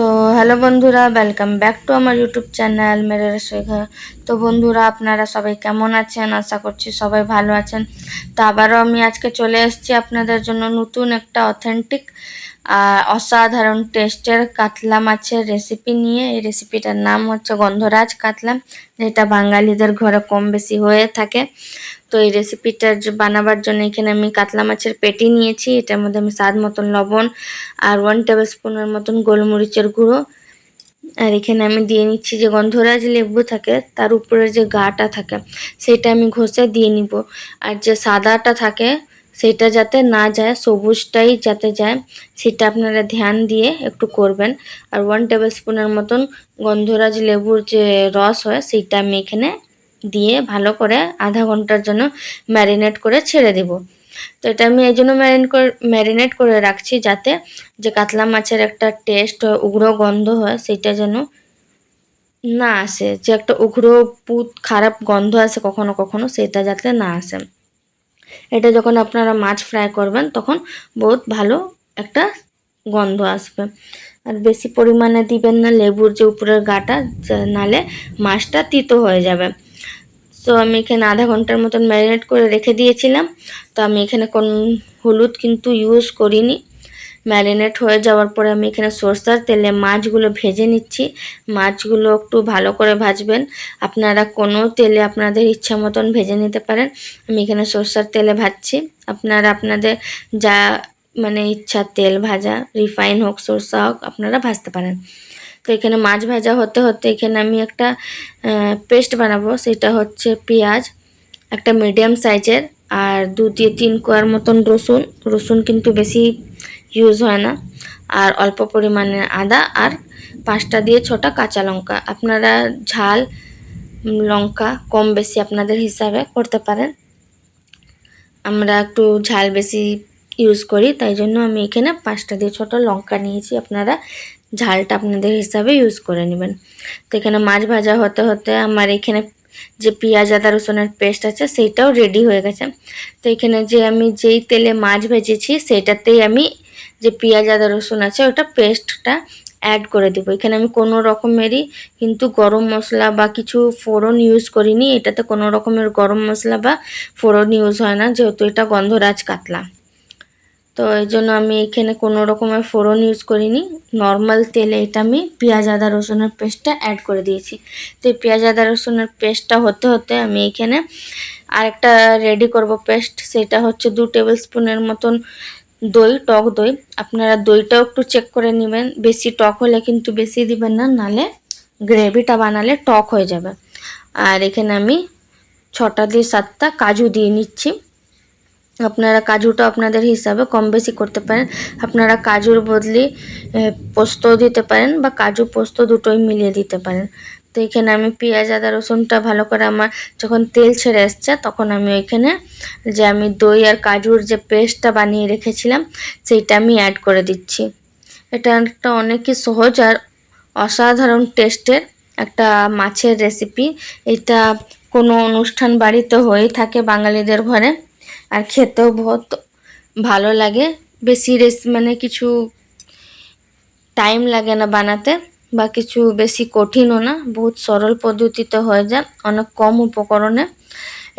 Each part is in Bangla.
তো হ্যালো বন্ধুরা ওয়েলকাম ব্যাক টু আমার ইউটিউব চ্যানেল মেরে ঘর তো বন্ধুরা, আপনারা সবাই কেমন আছেন? আশা করছি সবাই ভালো আছেন। তো আবারও আমি আজকে চলে এসেছি আপনাদের জন্য নতুন একটা অথেন্টিক অসাধারণ টেস্টের কাতলা মাছের রেসিপি নিয়ে। এই রেসিপিটার নাম হচ্ছে গন্ধরাজ কাতলা যেটা বাঙালিদের ঘরে কম বেশি হয়ে থাকে। তো এই রেসিপিটা বানাবার জন্য এখানে আমি কাতলা মাছের পেটি নিয়েছি। এটার মধ্যে আমি স্বাদ মতন লবণ আর ওয়ান টেবিল স্পুনের মতন গোলমরিচের গুঁড়ো। আর এখানে আমি দিয়ে নিচ্ছি যে গন্ধরাজ লেবু থাকে, তার উপরে যে গাটা থাকে, সেটা আমি ঘষে দিয়ে নিব। আর যে সাদাটা থাকে সেটা যাতে না যায়, সবুজটাই যাতে যায়, সেটা আপনারা ধ্যান দিয়ে একটু করবেন। আর ওয়ান টেবিল স্পুনের মতন গন্ধরাজ লেবুর যে রস হয়, সেইটা আমি এখানে দিয়ে ভালো করে আধা ঘণ্টার জন্য ম্যারিনেট করে ছেড়ে দেব। তো এটা আমি এই জন্য ম্যারিনেট করে ম্যারিনেট করে রাখছি যাতে যে কাতলা মাছের একটা টেস্ট হয়, উগ্র গন্ধ হয়, সেটা যেন না আসে। যে একটা উগ্র পুত খারাপ গন্ধ আসে কখনো কখনো, সেটা যাতে না আসে। এটা যখন আপনারা মাছ ফ্রাই করবেন, তখন বহুত ভালো একটা গন্ধ আসবে। আর বেশি পরিমাণে দিবেন না, লেবুর যে উপরের গাটা নালে মাছটা তিতো হয়ে যাবে। তো আমি এখানে আধা ঘণ্টার মতন ম্যারিনেট করে রেখে দিয়েছিলাম। তো আমি এখানে কোন হলুদ কিন্তু ইউজ করিনি। ম্যারিনেট হয়ে যাওয়ার পরে আমি এখানে সরষার তেলে মাছগুলো ভেজে নিচ্ছি। মাছগুলো একটু ভালো করে ভাজবেন। আপনারা কোনো তেলে আপনাদের ইচ্ছা মতন ভেজে নিতে পারেন। আমি এখানে সরষার তেলে ভাজছি। আপনারা আপনাদের যা মানে ইচ্ছা তেল ভাজা, রিফাইন হোক, সরষা হোক, আপনারা ভাজতে পারেন। তো এখানে মাছ ভাজা হতে হতে এখানে আমি একটা পেস্ট বানাবো। সেটা হচ্ছে পেঁয়াজ, একটা মিডিয়াম সাইজের, আর দু দিয়ে তিন কোয়ার মতন রসুন। রসুন কিন্তু বেশি ইউজ হয় না। আর অল্প পরিমাণে আদা আর পাঁচটা দিয়ে ছটা কাঁচা লঙ্কা। আপনারা ঝাল লঙ্কা কম বেশি আপনাদের হিসাবে করতে পারেন। আমরা একটু ঝাল বেশি ইউজ করি, তাই জন্য আমি এখানে পাঁচটা দিয়ে ছোটো লঙ্কা নিয়েছি। আপনারা ঝালটা আপনাদের হিসাবে ইউজ করে নেবেন। তো এখানে মাছ ভাজা হতে হতে আমার এখানে যে পেঁয়াজ, আদা, রসুনের পেস্ট আছে, সেইটাও রেডি হয়ে গেছে। তো এখানে যে আমি যেই তেলে মাছ ভেজেছি সেটাতেই আমি যে পেঁয়াজ, আদা, রসুন আছে, ওটা পেস্টটা অ্যাড করে দেবো। এখানে আমি কোনো রকমেরই কিন্তু গরম মশলা বা কিছু ফোড়ন ইউজ করিনি। এটাতে কোনো রকমের গরম মশলা বা ফোড়ন ইউজ হয় না, যেহেতু এটা গন্ধরাজ কাতলা। তো এই জন্য আমি এখানে কোনো রকমের ফোড়ন ইউজ করিনি। নর্মাল তেলে এটা আমি পেঁয়াজ, আদা, রসুনের পেস্টটা অ্যাড করে দিয়েছি। তো এই পেঁয়াজ, আদা, রসুনের পেস্টটা হতে হতে আমি এখানে আরেকটা রেডি করব পেস্ট সেটা হচ্ছে দু টেবিল স্পুনের মতন দই, টক দই। আপনারা দইটাও একটু চেক করে নেবেন। বেশি টক হলে কিন্তু বেশি দিবেন না, নালে গ্রেভিটা বানালে টক হয়ে যাবে। আর এখানে আমি ছটা দিয়ে সাতটা কাজু দিয়ে নিচ্ছি। আপনারা কাজুটা আপনাদের হিসাবে কম বেশি করতে পারেন। আপনারা কাজুর বদলে পোস্ত দিতে পারেন বা কাজু পোস্ত দুটোই মিলিয়ে দিতে পারেন। তো এখানে আমি পেঁয়াজ, আদা, রসুনটা ভালো করে আমার যখন তেল ছেড়ে এসছে তখন আমি ওইখানে যে আমি দই আর কাজুর যে পেস্টটা বানিয়ে রেখেছিলাম, সেইটা আমি অ্যাড করে দিচ্ছি। এটা একটা অনেকই সহজ আর অসাধারণ টেস্টের একটা মাছের রেসিপি এটা কোনো অনুষ্ঠান বাড়িতে হয়েই থাকে বাঙালিদের ঘরে, আর খেতেও বহুত ভালো লাগে। বেশি রেস মানে কিছু টাইম লাগে না বানাতে। বা কিছু বেশি কঠিনও না, বহুত সরল পদ্ধতিতে হয়ে যায়, অনেক কম উপকরণে।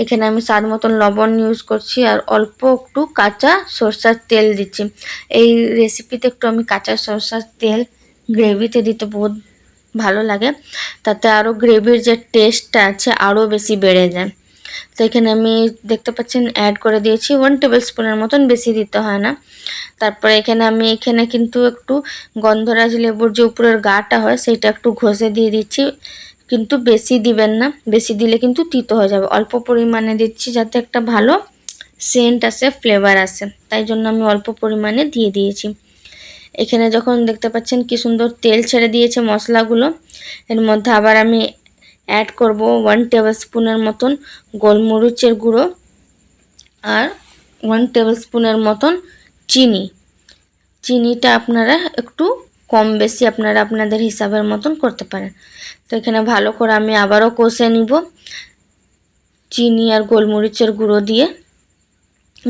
এখানে আমি স্বাদ মতন লবণ ইউজ করছি আর অল্প একটু কাঁচা সরষার তেল দিচ্ছি। এই রেসিপিতে একটু আমি কাঁচা সরষার তেল গ্রেভিতে দিতে বহুত ভালো লাগে, তাতে আরও গ্রেভির যে টেস্টটা আছে আরও বেশি বেড়ে যায়। তো এখানে আমি দেখতে পাচ্ছেন অ্যাড করে দিয়েছি। ওয়ান টেবিল স্পুনের মতন বেশি দিতে হয় না। তারপরে এখানে আমি এখানে কিন্তু একটু গন্ধরাজ লেবুর যে উপরের গাটা হয়, সেটা একটু ঘষে দিয়ে দিচ্ছি। কিন্তু বেশি দিবেন না। বেশি দিলে কিন্তু তিতো হয়ে যাবে। অল্প পরিমাণে দিচ্ছি যাতে একটা ভালো সেন্ট আসে ফ্লেভার আসে। তাই জন্য আমি অল্প পরিমাণে দিয়ে দিয়েছি। এখানে যখন দেখতে পাচ্ছেন কি সুন্দর তেল ছেড়ে দিয়েছে মশলাগুলো, এর মধ্যে আবার আমি অ্যাড করব ওয়ান টেবিল স্পুনের মতন গোলমরিচের গুঁড়ো আর ওয়ান টেবিল স্পুনের মতন চিনি। চিনিটা আপনারা একটু কম বেশি আপনারা আপনাদের হিসাবের মতন করতে পারেন। তো এখানে ভালো করে আমি আবারও কষে নিব। চিনি আর গোলমরিচের গুঁড়ো দিয়ে।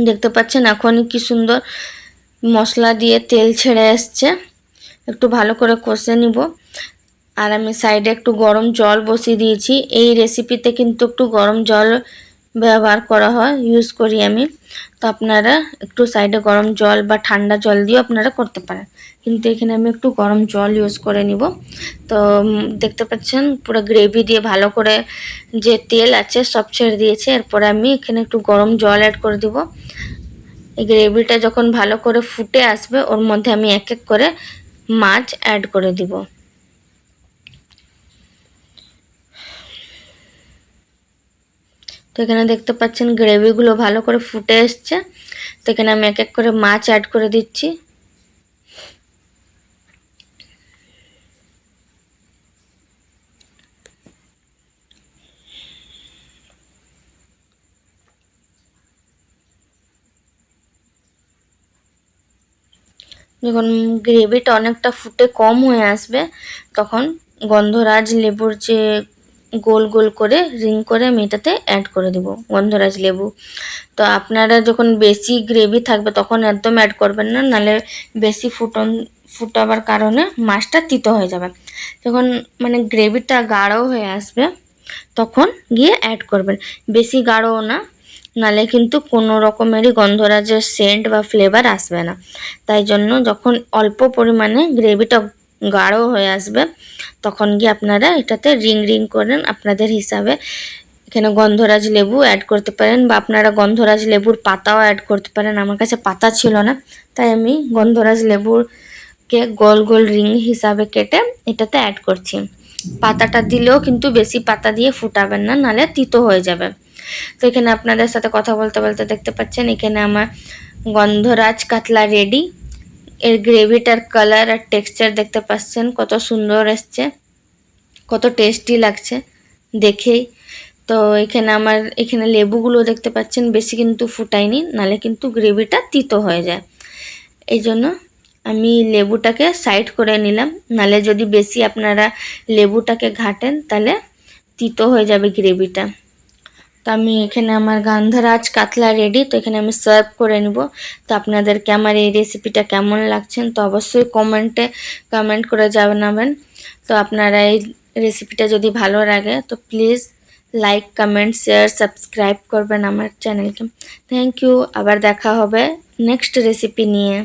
দেখতে পাচ্ছেন এখনই কি সুন্দর মশলা দিয়ে তেল ছেড়ে এসছে একটু ভালো করে কষে নিব। আর আমি সাইডে একটু গরম জল বসিয়ে দিয়েছি। এই রেসিপিতে কিন্তু একটু গরম জল ব্যবহার করা হয় ইউজ করি আমি। তো আপনারা একটু সাইডে গরম জল বা ঠান্ডা জল দিয়েও আপনারা করতে পারেন। কিন্তু এখানে আমি একটু গরম জল ইউজ করে নিব। তো দেখতে পাচ্ছেন পুরো গ্রেভি দিয়ে ভালো করে যে তেল আছে সব ছেড়ে দিয়েছে। এরপরে আমি এখানে একটু গরম জল অ্যাড করে দিব। এই গ্রেভিটা যখন ভালো করে ফুটে আসবে, ওর মধ্যে আমি এক এক করে মাছ অ্যাড করে দিব। এখানে দেখতে পাচ্ছেন গ্রেভিগুলো ভালো করে ফুটে এসছে। তো এখানে আমি এক এক করে মাছ অ্যাড করে দিচ্ছি। যখন গ্রেভিটা অনেকটা ফুটে কম হয়ে আসবে, তখন গন্ধরাজ লেবুর যে গোল গোল করে রিং করে আমি এটাতে অ্যাড করে দেবো, গন্ধরাজ লেবু। তো আপনারা যখন বেশি গ্রেভি থাকবে তখন একদম অ্যাড করবেন না, নাহলে বেশি ফুটন, ফুটাবার কারণে মাছটা তিতো হয়ে যাবে। যখন মানে গ্রেভিটা গাঢ় হয়ে আসবে, তখন গিয়ে অ্যাড করবেন। বেশি গাঢ়ও না নালে কিন্তু কোনো রকমেরই গন্ধরাজের সেন্ট বা ফ্লেভার আসবে না। তাই জন্য যখন অল্প পরিমাণে গ্রেভিটা গাঢ় হয়ে আসবে, তখন গিয়ে আপনারা এটাতে রিং রিং করেন। আপনাদের হিসাবে এখানে গন্ধরাজ লেবু অ্যাড করতে পারেন বা আপনারা গন্ধরাজ লেবুর পাতাও অ্যাড করতে পারেন। আমার কাছে পাতা ছিল না, তাই আমি গন্ধরাজ লেবুরকে গোল গোল রিং হিসাবে কেটে এটাতে অ্যাড করছি। পাতাটা দিলেও কিন্তু বেশি পাতা দিয়ে ফুটাবেন না, নালে তিতো হয়ে যাবে। তো এখানে আপনাদের সাথে কথা বলতে বলতে দেখতে পাচ্ছেন, এখানে আমার গন্ধরাজ কাতলা রেডি। এর গ্রেভিটার কালার আর টেক্সচার দেখতে পাচ্ছেন, কত সুন্দর এসছে কত টেস্টি লাগছে দেখেই। তো এখানে আমার, এখানে লেবুগুলো দেখতে পাচ্ছেন, বেশি কিন্তু ফুটাইনি নালে কিন্তু গ্রেভিটা তিতো হয়ে যায়। এই জন্য আমি লেবুটাকে সাইড করে নিলাম, নালে যদি বেশি আপনারা লেবুটাকে ঘাটেন তাহলে তিতো হয়ে যাবে গ্রেভিটা আমি এখানে আমার গান্ধারাজ কাতলা রেডি তো এখানে আমি সার্ভ করে নিব। তো আপনাদেরকে আমার এই রেসিপিটা কেমন লাগছেন তো অবশ্যই কমেন্টে কমেন্ট করে জানাবেন। তো আপনারা এই রেসিপিটা যদি ভালো লাগে, তো please like comment share subscribe করবেন আমার চ্যানেলকে থ্যাংক ইউ আবার দেখা হবে নেক্সট রেসিপি নিয়ে।